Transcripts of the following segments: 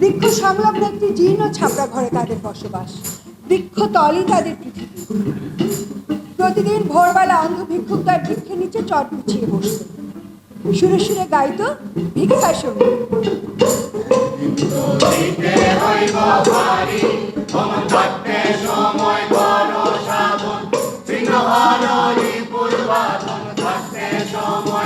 বৃক্ষ সংলগ্ন একটি জীর্ণ ছাপড়া ঘরে তাদের বসবাস। বৃক্ষ তলই তাদের পৃথিবী। প্রতিদিন ভোরবেলা অন্ধ ভিক্ষুক তার বৃক্ষের নিচে চট বিছিয়ে বসত। সুরে সুরে গাইত ভিক্ষা সংগীত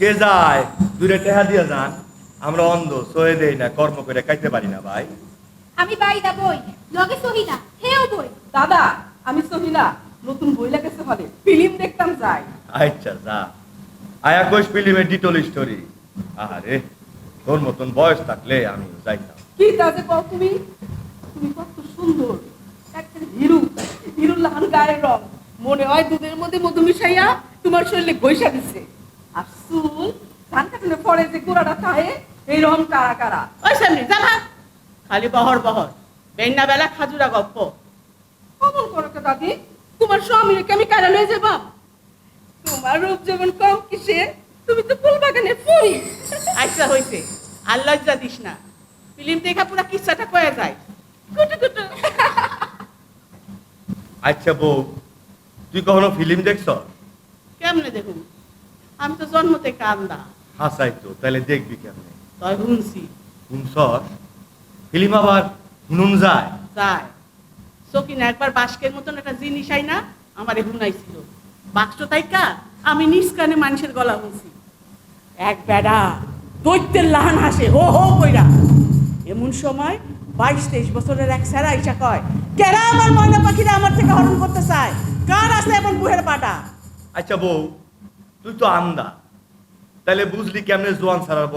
কে যায়? দূরে টেহা দিয়ে যান। আমরা অন্ধ সয়ে দেই না কর্ম করে খাইতে পারি না ভাই। আমি বাইদা বই লগে সহিনা হেও বই। দাদা আমি সহিলা নতুন বই লাগেছে হলে ফিল্ম দেখতাম যাই। আচ্ছা যা। আয়া কোষ ফিল্মে ডিটল স্টোরি। আরে তোর মতন বয়স থাকলে আমি যাইতাম। কি তাতে কও তুমি? তুমি কত সুন্দর। একটা হিরু হিরুর লাহান গায়ের রং। মনে হয় দুধের মধ্যে মধু মিশাইয়া তোমার শরীরে গৈসা দিছে। চুল ধান কাটলে পরে যে গোড়াটা খায় এই রং কারা কারা ওই সামনে জানা খালি বহর বহর। বেন্না বেলা খাজুরা গপ্প। কমন করো তো দাদি তোমার স্বামীকে আমি কারা লয়ে যাবা। তোমার রূপ যেমন কম কিসে তুমি তো ফুল বাগানে ফুল। আচ্ছা হইছে। আল্লাহ যা দিস না। ফিল্ম দেখা পুরা কিচ্ছাটা কয়ে যায়। কুটু কুটু। আচ্ছা বউ তুই কখনো ফিল্ম দেখছ? কেমনে দেখুন আমি তো জন্ম থেকে আন্দা। হাসাই তো তাহলে দেখবি কেমনে? তাই শুনছি। শুনছস? ফিল্ম আবার হুনুন যায়? যায়। সকিনা একবার বাস্কের মতন একটা জিনিস আই না আমারে হুনাইছিল। বাক্স তাইকা আমি নিজ কানে মানুষের গলা শুনছি এক বেড়া দৈত্যের লাহান হাসে হো হো কইরা। এমন সময় বাইশ তেইশ বছরের এক স্যারা ইসা কয় কেরা আমার ময়না পাখিরা আমার থেকে হরণ করতে চায়? কার আছে এমন বুহের পাটা? আচ্ছা বউ তুই তো আন্দা। তাহলে বুঝলি কেমনে জোয়ান সারার